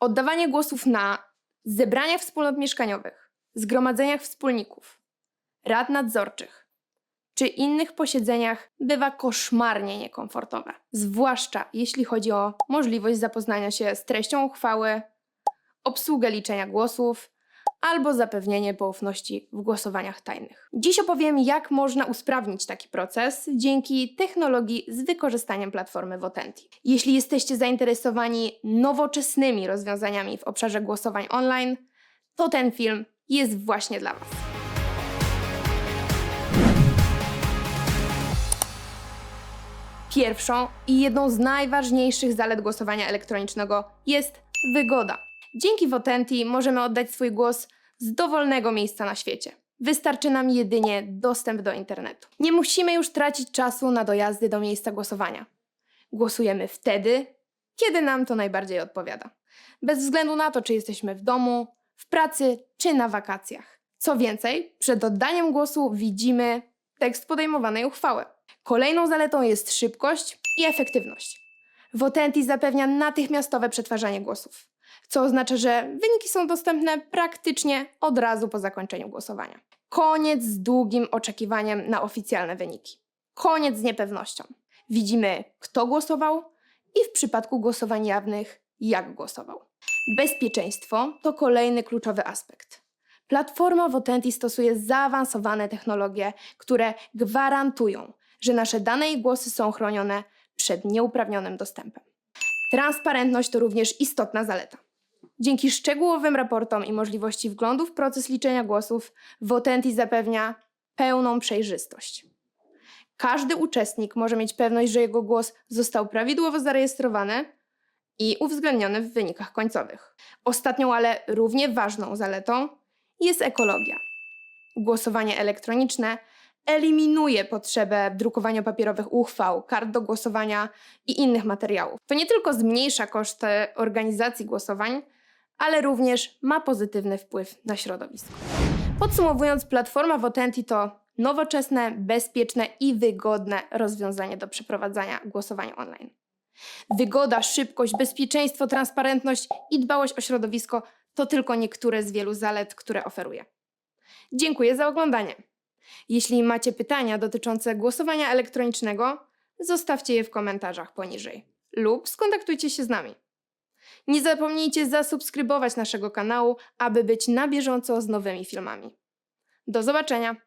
Oddawanie głosów na zebraniach wspólnot mieszkaniowych, zgromadzeniach wspólników, rad nadzorczych czy innych posiedzeniach bywa koszmarnie niekomfortowe. Zwłaszcza jeśli chodzi o możliwość zapoznania się z treścią uchwały, obsługę liczenia głosów albo zapewnienie poufności w głosowaniach tajnych. Dziś opowiem, jak można usprawnić taki proces dzięki technologii z wykorzystaniem platformy Votenti. Jeśli jesteście zainteresowani nowoczesnymi rozwiązaniami w obszarze głosowań online, to ten film jest właśnie dla Was. Pierwszą i jedną z najważniejszych zalet głosowania elektronicznego jest wygoda. Dzięki Votenti możemy oddać swój głos z dowolnego miejsca na świecie. Wystarczy nam jedynie dostęp do internetu. Nie musimy już tracić czasu na dojazdy do miejsca głosowania. Głosujemy wtedy, kiedy nam to najbardziej odpowiada. Bez względu na to, czy jesteśmy w domu, w pracy czy na wakacjach. Co więcej, przed oddaniem głosu widzimy tekst podejmowanej uchwały. Kolejną zaletą jest szybkość i efektywność. Votenti zapewnia natychmiastowe przetwarzanie głosów, co oznacza, że wyniki są dostępne praktycznie od razu po zakończeniu głosowania. Koniec z długim oczekiwaniem na oficjalne wyniki. Koniec z niepewnością. Widzimy, kto głosował i w przypadku głosowań jawnych, jak głosował. Bezpieczeństwo to kolejny kluczowy aspekt. Platforma Votenti stosuje zaawansowane technologie, które gwarantują, że nasze dane i głosy są chronione przed nieuprawnionym dostępem. Transparentność to również istotna zaleta. Dzięki szczegółowym raportom i możliwości wglądu w proces liczenia głosów, Votenti zapewnia pełną przejrzystość. Każdy uczestnik może mieć pewność, że jego głos został prawidłowo zarejestrowany i uwzględniony w wynikach końcowych. Ostatnią, ale równie ważną zaletą jest ekologia. Głosowanie elektroniczne eliminuje potrzebę drukowania papierowych uchwał, kart do głosowania i innych materiałów. To nie tylko zmniejsza koszty organizacji głosowań, ale również ma pozytywny wpływ na środowisko. Podsumowując, platforma Votenti to nowoczesne, bezpieczne i wygodne rozwiązanie do przeprowadzania głosowań online. Wygoda, szybkość, bezpieczeństwo, transparentność i dbałość o środowisko to tylko niektóre z wielu zalet, które oferuje. Dziękuję za oglądanie. Jeśli macie pytania dotyczące głosowania elektronicznego, zostawcie je w komentarzach poniżej lub skontaktujcie się z nami. Nie zapomnijcie zasubskrybować naszego kanału, aby być na bieżąco z nowymi filmami. Do zobaczenia!